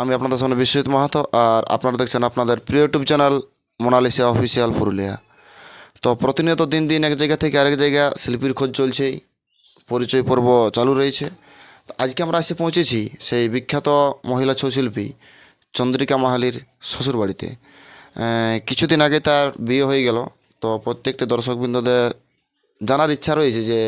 আমি আপনাদের সামনে বিশ্বজিৎ মাহাতো, আর আপনারা দেখছেন আপনাদের প্রিয় YouTube channel Monalisa official Purulia. তো প্রতিনিয়ত দিন দিন এক জায়গা থেকে আরেক জায়গা শিল্পীর খোঁজ চলছেই পরিচয় পর্ব চালু রয়েছে। তো আজকে আমরা এসে পৌঁছেছি সেই বিখ্যাত মহিলা ছৌ শিল্পী চন্দ্রিকা মাহালির শ্বশুরবাড়িতে। কিছুদিন আগে তার বিয়ে হয়ে গেল, তো প্রত্যেকটি দর্শকবৃন্দদের জানার ইচ্ছা রয়েছে যে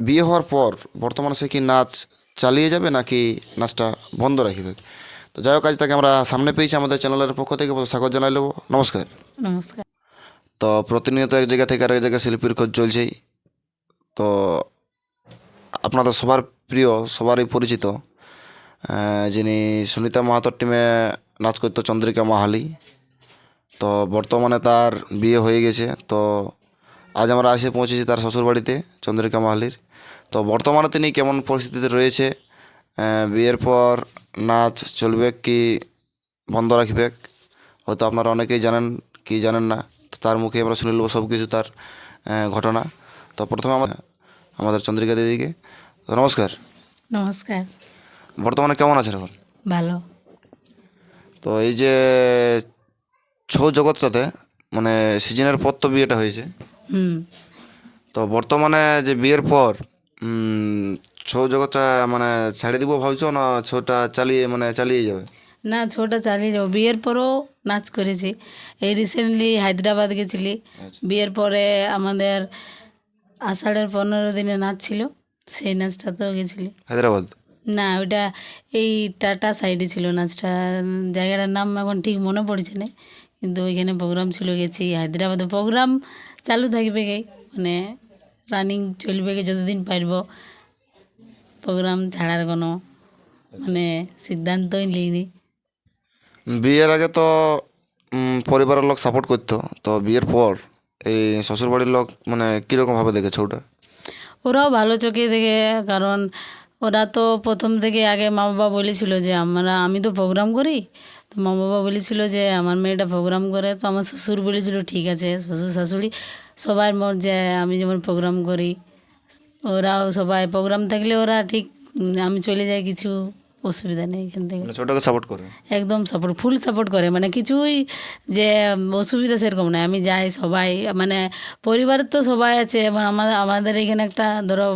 বিয়ে হওয়ার পর বর্তমানে সে কি নাচ চালিয়ে যাবে নাকি নাচটা বন্ধ রাখবে? তো যাই হোক আজ তাকে আমরা সামনে পেয়েছি আমাদের চ্যানেলের পক্ষ থেকে। স্বাগত জানাই নেব নমস্কার। নমস্কার। তো প্রতিনিয়ত এক জায়গা থেকে আরেক জায়গায় শিল্পীর খোঁজ চলছেই তো আপনাদের সবার প্রিয় সবারই পরিচিত যিনি সুনিতা মাহাতোর টিমে নাচ করতো চন্দ্রিকা মাহালি। তো বর্তমানে তার বিয়ে হয়ে গেছে। তো আজ আমরা এসে পৌঁছেছি তার শ্বশুরবাড়িতে চন্দ্রিকা মাহালির। তো বর্তমানে তিনি কেমন পরিস্থিতিতে রয়েছে? বিয়ের পর নাচ চলবে কি বন্ধ রাখবে? হয়তো আপনারা অনেকেই জানেন কি জানেন না? তো তার মুখে আমরা শুনে নেব সব কিছু তার ঘটনা। তো প্রথমে আমরা আমাদের চন্দ্রিকা দিদিকে। তো নমস্কার। নমস্কার। বর্তমানে কেমন আছেন এখন ভালো। তো এই যে ছৌ জগৎটাতে মানে সিজনের পর তো বিয়েটা হয়েছে। তো বর্তমানে যে বিয়ের পর ছৌ জগৎটা মানে ছেড়ে দিব ভাবছ না ছৌটা চালিয়ে মানে চালিয়ে যাবে? না ছোটা চালিয়ে যাব। বিয়ের পরেও নাচ করেছি। এই রিসেন্টলি হায়দ্রাবাদ গেছিলি। বিয়ের পরে আমাদের আষাঢ়ের পনেরো দিনে নাচ ছিল। সেই নাচটাতেও গেছিলি। হায়দ্রাবাদ? না ওইটা এই টাটা সাইডে ছিল নাচটা। জায়গাটার নাম এখন ঠিক মনে পড়ছে না। কিন্তু ওইখানে প্রোগ্রাম ছিল গেছি। হায়দ্রাবাদে প্রোগ্রাম চালু থাকবে গে। মানে রানিং চলবে যতদিন পারব। প্রোগ্রাম ছাড়ার কোনো মানে সিদ্ধান্তই নিইনি। বিয়ের আগে তো পরিবারের লোক সাপোর্ট করতো। তো বিয়ের পর এই শ্বশুরবাড়ির লোক মানে কীরকমভাবে দেখে ছৌটা ওরাও ভালো চোখে দেখে কারণ ওরা তো প্রথম থেকে আগে মা বাবা বলেছিল যে আমরা আমি তো প্রোগ্রাম করি তো মা বাবা বলেছিল যে আমার মেয়েটা প্রোগ্রাম করে। তো আমার শ্বশুর বলেছিল ঠিক আছে শ্বশুর শাশুড়ি সবার মত যে আমি যেমন প্রোগ্রাম করি ওরাও সবাই প্রোগ্রাম থাকলে ওরা ঠিক আমি চলে যাই কিছু অসুবিধা নেই এখান থেকে। মানে ছৌটাকে সাপোর্ট করে? একদম সাপোর্ট ফুল সাপোর্ট করে। মানে কিছুই যে অসুবিধা সেরকম নয় আমি যাই সবাই মানে পরিবার তো সবাই আছে এবং আমাদের আমাদের এখানে একটা ধরো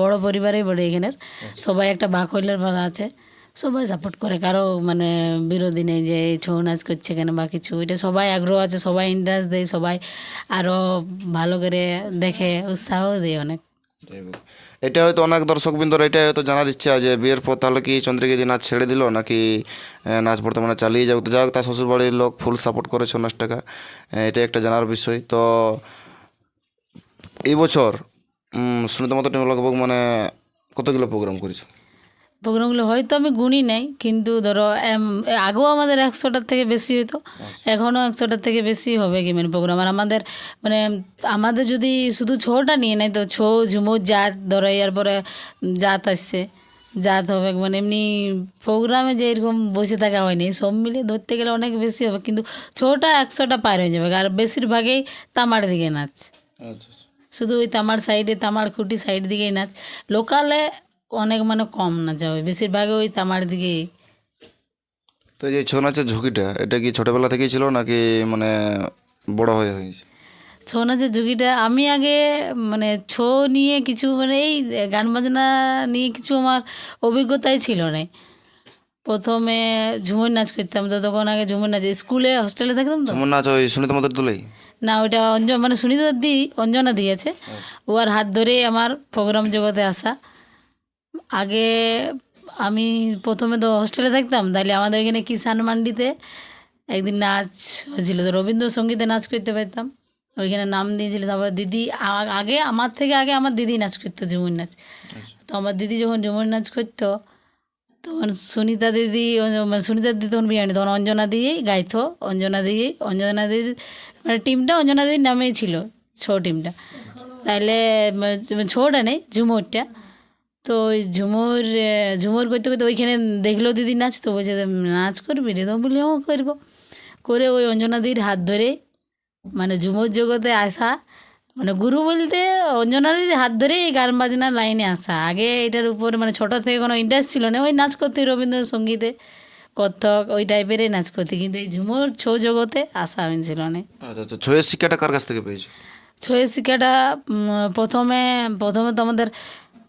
বড় পরিবারই বড় এখানের। সবাই একটা ভাড়া আছে। সবাই সাপোর্ট করে, কারও মানে বিরোধী নেই যে ছৌ নাচ করছে কেন বা কিছু, এটা সবাই আগ্রহ আছে, সবাই ইন্টারেস্ট দেয়, সবাই আরও ভালো করে দেখে, উৎসাহ দেয় অনেক। এটা হয়তো অনেক দর্শক দর্শকবৃন্দর এটা হয়তো জানার ইচ্ছা যে বিয়ের পর তাহলে কি চন্দ্রিকা দি নাচ ছেড়ে দিল নাকি নাচ বর্তমানে চালিয়ে যাক তো যাই হোক তার শ্বশুরবাড়ির লোক ফুল সাপোর্ট করে ছ মাস টাকা এটা একটা জানার বিষয়। তো এই বছর মতো টিম লগভগ মানে কতগুলো প্রোগ্রাম করেছ? প্রোগ্রামগুলো হয়তো আমি গুনি নাই কিন্তু ধরো আগেও আমাদের একশোটার থেকে বেশি হতো এখনও একশোটার থেকে বেশি হবে কি মানে প্রোগ্রাম। আর আমাদের মানে আমাদের যদি শুধু ছৌটা নিয়ে নেয় তো ছৌ ঝুমুর জাত ধরো এর পরে জাত আসছে জাত হবে মানে এমনি প্রোগ্রামে যে এরকম বসে থাকা হয়নি সব মিলে ধরতে গেলে অনেক বেশি হবে কিন্তু ছৌটা একশোটা পার হয়ে যাবে আর বেশিরভাগই তামার দিকে নাচ। আচ্ছা শুধু ওই তামার সাইডে তামার খুঁটি সাইড দিকেই নাচ। লোকালে অনেক মানে কম নাচ হয় বেশিরভাগই ওই তামার দিকেই তো যে ছৌ নাচের ঝুঁকিটা এটা কি ছোটোবেলা থেকেই ছিল নাকি মানে বড় হয়ে হয়েছে? ছৌ নাচের ঝুঁকিটা আমি আগে মানে ছৌ নিয়ে কিছু মানে এই গান বাজনা নিয়ে কিছু আমার অভিজ্ঞতাই ছিল না। প্রথমে ঝুমুর নাচ করতাম তো তখন আগে ঝুমুর নাচ স্কুলে হস্টেলে থাকতাম তো? ঝুমুর নাচ ওই সুনিত মতো তুলেই না ওইটা অঞ্জন মানে সুনিতা দি অঞ্জনা দিয়েছে। ওর হাত ধরেই আমার প্রোগ্রাম জগতে আসা। আগে আমি প্রথমে তো হস্টেলে থাকতাম তাহলে আমাদের ওইখানে কিষান মান্ডিতে একদিন নাচ হয়েছিল তো রবীন্দ্রসঙ্গীতে নাচ করতে পারতাম। ওইখানে নাম দিয়েছিল তারপর দিদি আগে আমার থেকে আগে আমার দিদি নাচ করতো ঝুমুর নাচ। তো আমার দিদি যখন ঝুমুর নাচ করতো তখন সুনিতা দিদি মানে সুনিতা দিদি তখন বিয়ে হয়নি তখন অঞ্জনা দিয়েই গাইতো অঞ্জনা দিদি অঞ্জনা দিদির মানে টিমটা অঞ্জনা দিদির নামেই ছিল ছৌ টিমটা তাহলে ছৌটা নেই ঝুমুরটা। তো ওই ঝুমুর ঝুমুর করতে করতে ওইখানে দেখল দিদি নাচ তো বলছে নাচ করবি রে? তো বলি ও করব। করে ওই অঞ্জনা দিদির হাত ধরে মানে ঝুমুর জগতে আসা মানে গুরু বলতে অঞ্জনারই হাত ধরে এই গান বাজনার লাইনে আসা। আগে এটার উপর মানে ছোটো থেকে কোনো ইন্টারেস্ট ছিল না। ওই নাচ করতে রবীন্দ্রসঙ্গীতে কত্থক ওই টাইপেরই নাচ করতে। কিন্তু এই ঝুমুর ছৌ জগতে আসা হয়েছিল না। আচ্ছা আচ্ছা ছয়ের শিক্ষাটা কার কাছ থেকে পেয়েছ? ছয়ের শিক্ষাটা প্রথমে প্রথমে তো আমাদের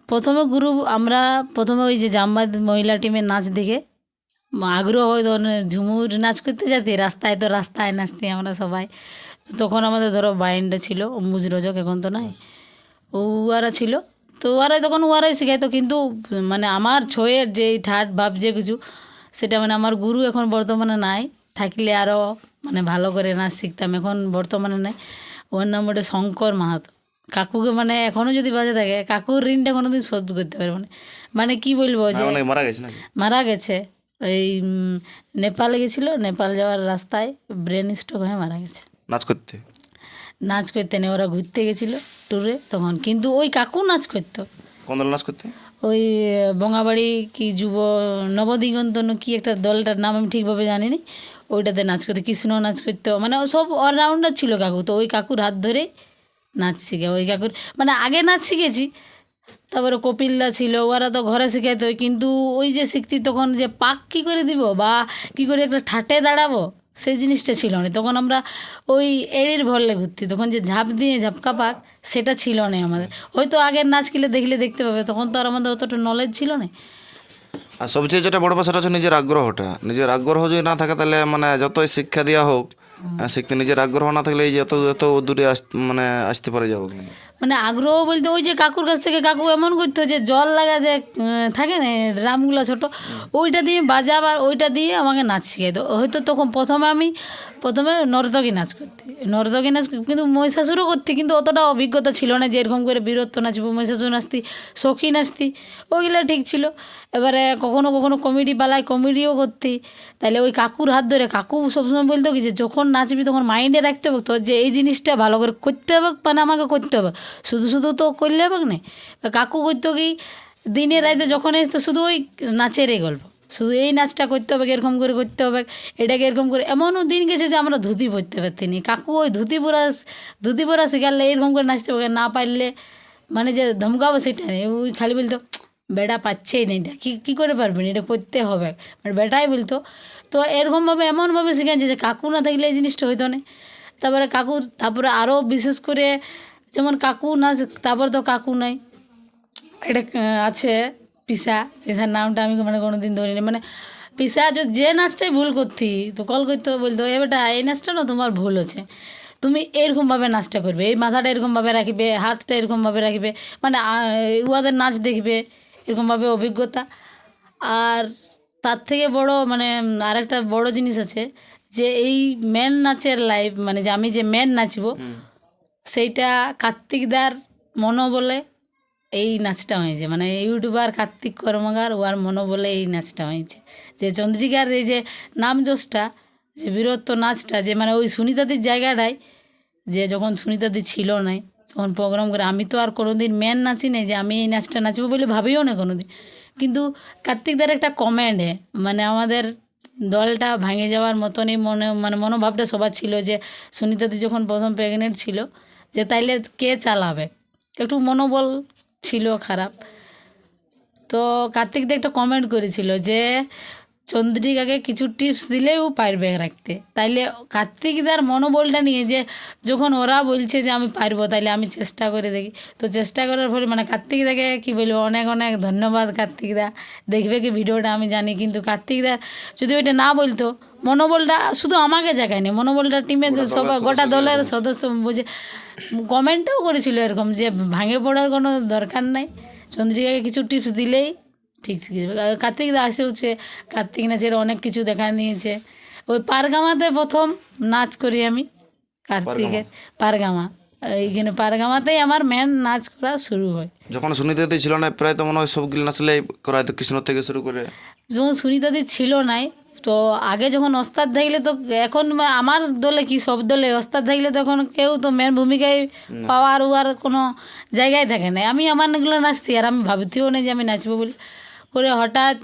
প্রথমে গুরু, আমরা প্রথমে ওই যে জাম্বাদ মহিলা টিমের নাচ দেখে আগ্রহ হয় তখন ঝুমুর নাচ করতে যেতে, রাস্তায় তো রাস্তায় নাচতে আমরা সবাই। তখন আমাদের ধরো বাইন্ডটা ছিল মুজরজক এখন তো নাই। ও উয়ারা ছিল। তো ওয়ারাই তখন ওয়ারাই শেখাইতো, কিন্তু মানে আমার ছয়ের যে ঠাট ভাব যে কিছু, সেটা মানে আমার গুরু এখন বর্তমানে নাই। থাকলে আরও মানে ভালো করে নাচ শিখতাম, এখন বর্তমানে নাই। ওর নাম ওটা শঙ্কর মাহাতো। কাকুকে মানে এখনও যদি বাজে থাকে কাকুর ঋণটা কোনোদিন শোধ করতে পারব না। মানে কি বলব যে মারা গেছে মারা গেছে। এই নেপালে গেছিল নেপাল যাওয়ার রাস্তায় ব্রেন স্ট্রোক হয়ে মারা গেছে। নাচ করতে? নাচ করতে নেই ওরা ঘুরতে গেছিল ট্যুরে তখন। কিন্তু ওই কাকু নাচ করতো। কোন দল নাচ করতে? ওই বঙ্গাবাড়ি কি যুব নবদিগন্ত কি একটা দলটার নাম আমি ঠিকভাবে জানি না ওইটাতে নাচ করতো কৃষ্ণ নাচ করতো। মানে সব অলরাউন্ডার ছিল কাকু। তো ওই কাকুর হাত ধরে নাচ শিখে, ওই কাকুর মানে আগে নাচ শিখেছি, তারপরে কপিলদা ছিল, ওরা তো ঘরে শিখাইতো, কিন্তু ওই যে শিখছি তখন যে পাক কি করে দিব, বা কি করে একটা ঠাটে দাঁড়াবো, সেই জিনিসটা ছিল না। তখন আমরা ওই এড়ির ভরলে ঘুরতি, তখন যে ঝাঁপ দিয়ে ঝাপকা পাক, সেটা ছিল না আমাদের। হয়তো আগের নাচ কিলে দেখলে দেখতে পাবে, তখন তো আর আমাদের অতটা নলেজ ছিল না। আর সবচেয়ে যেটা বড় কথা, সেটা হচ্ছে নিজের আগ্রহটা। নিজের আগ্রহ যদি না থাকে, তাহলে মানে যতই শিক্ষা দেওয়া হোক শিখতে নিজের আগ্রহ না থাকলে এই যে এত এত দূরে মানে আসতে পারে যাব মানে আগ্রহ বলতে ওই যে কাকুর কাছ থেকে কাকু এমন করতো যে জল লাগা যে থাকে না ড্রামগুলো ছোট, ওইটা দিয়ে বাজাবার, ওইটা দিয়ে আমাকে নাচ শিখাই তো হয়তো তখন প্রথমে আমি, প্রথমে নর্তকী নাচ করতে। নর্তকী নাচ কিন্তু মহিষাসুরও করতে, কিন্তু অতটা অভিজ্ঞতা ছিল না যে এরকম করে বীরত্ব নাচবো, মহিষাসুর নাচতি, সখী নাচতি, ওইগুলো ঠিক ছিল। এবারে কখনো কখনো কমেডি পালায়, কমেডিও করতি। তাহলে ওই কাকুর হাত ধরে, কাকু সবসময় বলতো কি যে যখন নাচবি তখন মাইন্ডে রাখতে হবে, তোর যে এই জিনিসটা ভালো করে করতে হবে মানে আমাকে করতে হবে। শুধু শুধু তো করলে হবে না? কাকু করতো কি, দিনে রাতে যখন এসতো শুধু ওই নাচেরই গল্প। শুধু এই নাচটা করতে হবে এরকম করে করতে হবে এটাকে এরকম করে, এমনও দিন গেছে যে আমরা ধুতি পরতে পারতিনি। কাকু ওই ধুতি পরা ধুতি পরা শেখালে এরকম করে নাচতে হবে, না পারলে মানে যে ধমকাবো সেটা নেই। ওই খালি বলতো, বেটা পাচ্ছেই না এটা, কী কী করে পারবেন এটা করতে হবে। মানে বেটাই বলতো। তো এরকমভাবে, এমনভাবে শেখাচ্ছে যে কাকু না থাকলে এই জিনিসটা হইতো না। তারপরে কাকুর, তারপরে আরও বিশেষ করে যেমন কাকু না, তারপর তো কাকু নাই। এটা আছে পিসা। পিসার নামটা আমি মানে কোনো দিন ধরিনি। মানে পিসা যে- যে নাচটাই ভুল করতি, তো কল করতে বলতো, এ বেটা, এই নাচটা না তোমার ভুল হচ্ছে। তুমি এরকমভাবে নাচটা করবে, এই মাথাটা এরকমভাবে রাখবে, হাতটা এরকমভাবে রাখবে মানে উহাদের নাচ দেখবে, এরকমভাবে অভিজ্ঞতা। আর তার থেকে বড় মানে আরেকটা বড় জিনিস আছে, যে এই মেন নাচের লাইভ মানে যে আমি যে মেন নাচবো সেইটা কার্তিকদার মনোবলে এই নাচটা হয়েছে। মানে ইউটিউবার কার্তিক কর্মকার ওয়ার মনোবলে এই নাচটা হয়েছে। যে চন্দ্রিকার এই যে নাম যশটা যে বীরত্ব নাচটা, যে মানে ওই সুনিতাদির জায়গাটায় যে যখন সুনিতাদি ছিল নাই, তখন প্রোগ্রাম করে, আমি তো আর কোনোদিন মেন নাচি নাই যে আমি এই নাচটা নাচবো বলে ভাবিও না কোনোদিন। কিন্তু কার্তিকদার একটা কমেন্টে মানে আমাদের দলটা ভাঙে যাওয়ার মতনই মনে মানে মনোভাবটা সবার ছিল যে সুনিতাদি যখন প্রথম প্রেগনেন্ট ছিল যে তাইলে কে চালাবে? একটু মনোবল ছিল খারাপ। তো কার্তিক দা একটা কমেন্ট করেছিল যে চন্দ্রিকাকে কিছু টিপস দিলেও পারবে রাখতে। তাইলে কার্তিকদার মনোবলটা নিয়ে যে যখন ওরা বলছে যে আমি পারব তাইলে আমি চেষ্টা করে দেখি। তো চেষ্টা করার ফলে মানে কার্তিকদাকে কি বলব অনেক অনেক ধন্যবাদ কার্তিকদা। দেখবে কি ভিডিওটা আমি জানি কিন্তু কার্তিকদা যদি ওইটা না বলতো মনোবলটা শুধু আমাকে জাগায়নি মনোবলটা টিমের সবাই গোটা দলের সদস্য বুঝে কমেন্টটাও করেছিল এরকম যে ভাঙে পড়ার কোনো দরকার নাই। চন্দ্রিকাকে কিছু টিপস দিলেই ঠিক ঠিক কার্তিক দা আসে হচ্ছে কার্তিক নাচের অনেক কিছু দেখা নিয়েছে। ওই পারগামাতে প্রথম নাচ করি আমি কার্তিকের পারগামা? এইখানে পারগামাতেই আমার মেন নাচ করা শুরু হয়। যখন সুনিতাদি ছিল না প্রায় তো মনে হয় সবগুলো নাচলে করা কৃষ্ণ থেকে শুরু করে। যখন সুনিতাদি ছিল নাই তো আগে যখন ওস্তাদ থাকলে তো এখন আমার দলে কি সব দলে ওস্তাদ থাকলে তখন কেউ তো মেন ভূমিকায় পাওয়ার উয়ার কোনো জায়গায় থাকে না আমি আমার এগুলো নাচতি আর আমি ভাবতেও নেই যে আমি নাচবো বলে। করে হঠাৎ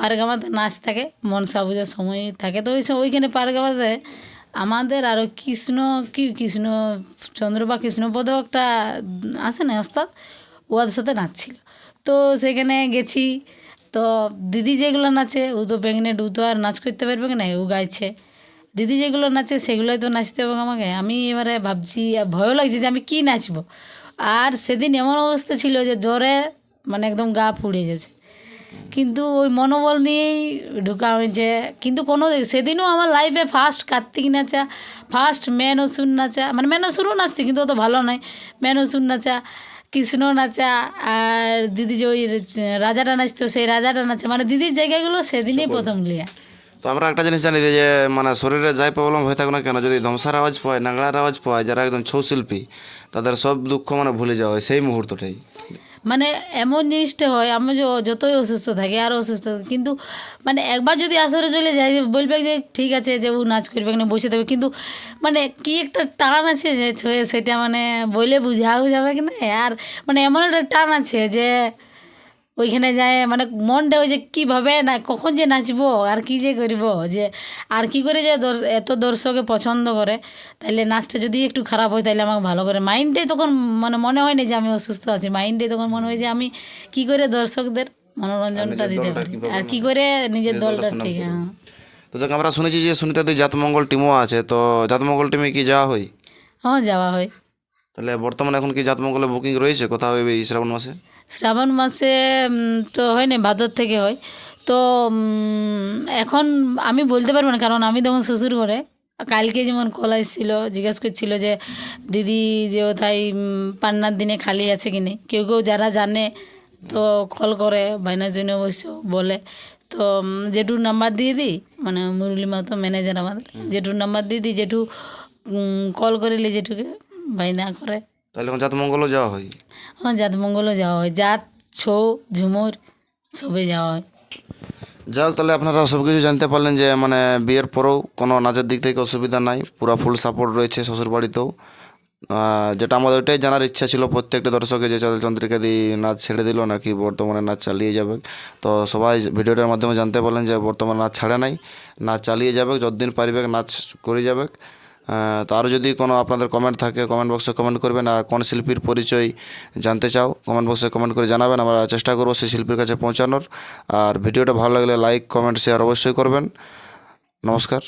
পারগামাতে নাচ থাকে মনসা পূজার সময় থাকে। তো ওই সময় ওইখানে পারগামাতে আমাদের আরও কৃষ্ণ, কি কৃষ্ণ, চন্দ্র বা কৃষ্ণপদ একটা আছে না ওস্তাদ? ওদের সাথে নাচছিল। তো সেখানে গেছি। তো দিদি যেগুলো নাচে, ও তো প্রেগনেন্ট, ও তো আর নাচ করতে পারবে না, ও গাইছে। দিদি যেগুলো নাচে, সেগুলোই তো নাচতে হবে আমাকে। আমি এবারে ভাবছি, ভয়ও লাগছে যে আমি কি নাচবো। আর সেদিন এমন অবস্থা ছিল যে জ্বরে মানে একদম গা ফুড়ে গেছে। কিন্তু ওই মনোবল নিয়েই ঢুকা হয়েছে কিন্তু কোনো সেদিনও আমার লাইফে ফার্স্ট কার্তিক নাচা ফার্স্ট মেন অসুর নাচা মানে মেন অসুরও নাচতে কিন্তু অত ভালো নয়। মেন অসুর নাচা কৃষ্ণ নাচা আর দিদি যে ওই রাজাটা নাচতো সেই রাজাটা নাচা মানে দিদির জায়গাগুলো সেদিনই প্রথম লিয়া। তো আমরা একটা জিনিস জানি যে মানে শরীরে যাই প্রবলেম হয়ে থাকুক না কেন যদি ধ্বংসার আওয়াজ পায় নাংলার আওয়াজ পায় যারা একদম ছৌ শিল্পী তাদের সব দুঃখ মানে ভুলে যাওয়া হয় সেই মুহূর্তটাই। মানে এমন জিনিসটা হয়, আমি যতই অসুস্থ থাকি আরও অসুস্থ থাকি, কিন্তু মানে একবার যদি আসরে চলে যায়, যে বলবে যে ঠিক আছে, যে ও নাচ করবে না বসে থাকবে, কিন্তু মানে কি একটা টান আছে যে ছয়ে সেটা মানে বলে বুঝাও যাবে কি না? আর মানে এমন একটা টান আছে যে ওইখানে যায় মানে মনটা ওই যে কীভাবে না কখন যে নাচবো আর কি যে করব যে আর কি করে যে এত দর্শকে পছন্দ করে তাহলে নাচটা যদি একটু খারাপ হয় তাহলে আমাকে ভালো করে। মাইন্ডে তখন মানে মনে হয় না যে আমি অসুস্থ আছি। মাইন্ডে তখন মনে হয় যে আমি কি করে দর্শকদের মনোরঞ্জনটা দিতে পারি? আর কি করে নিজের দলটা ঠিক হ্যাঁ। তো যাক আমরা শুনেছি যে সুনিতাদি জাতমঙ্গল টিমও আছে তো জাতমঙ্গল টিমে কি যাওয়া হয়? হ্যাঁ যাওয়া হয়। তাহলে বর্তমানে এখন কি জাতমঙ্গলে বুকিং রয়েছে? কোথাও এই শ্রাবণ মাসে? শ্রাবণ মাসে তো হয় না ভাদর থেকে হয়। তো এখন আমি বলতে পারব না কারণ আমি তখন শ্বশুর ঘরে। কালকে যেমন কল এসেছিল জিজ্ঞেস করছিল যে দিদি যে উম, পান্নার দিনে খালি আছে কি নেই কেউ কেউ যারা জানে তো কল করে ভাইনার জন্য অবশ্য বলে। তো জেঠুর নাম্বার দিয়ে দিই মানে মুরলি মাতো ম্যানেজার আমাদের। জেঠুর নাম্বার দিয়ে দিই জেঠু কল করিলে জেঠুকে। ভাইনা করে। তাহলে জাতমঙ্গলও যাওয়া হয়? হ্যাঁ জাত মঙ্গলও যাওয়া হয়। জাত ছৌ ঝুমুর সবে যাওয়া হয়। যাই হোক তাহলে আপনারা সব কিছু জানতে পারলেন যে মানে বিয়ের পরেও কোনো নাচের দিক থেকে অসুবিধা নাই। পুরো ফুল সাপোর্ট রয়েছে শ্বশুর বাড়িতেও যেটা আমাদের ওইটাই জানার ইচ্ছা ছিল প্রত্যেকটা দর্শকের যে চাঁদ চন্দ্রিকা দি নাচ ছেড়ে দিল নাকি বর্তমানে নাচ চালিয়ে যাবে? তো সবাই ভিডিওটার মাধ্যমে জানতে পারলেন যে বর্তমানে নাচ ছাড়ে নাই। নাচ চালিয়ে যাবে যতদিন পারিবে নাচ করে যাবে। তো আরও যদি কোনো আপনাদের কমেন্ট থাকে কমেন্ট বক্সে কমেন্ট করবেন আর কোন শিল্পীর পরিচয় জানতে চাও কমেন্ট বক্সে কমেন্ট করে জানাবেন, আমরা চেষ্টা করব সেই শিল্পীর কাছে পৌঁছানোর। আর ভিডিওটা ভালো লাগলে লাইক কমেন্ট শেয়ার অবশ্যই করবেন। নমস্কার।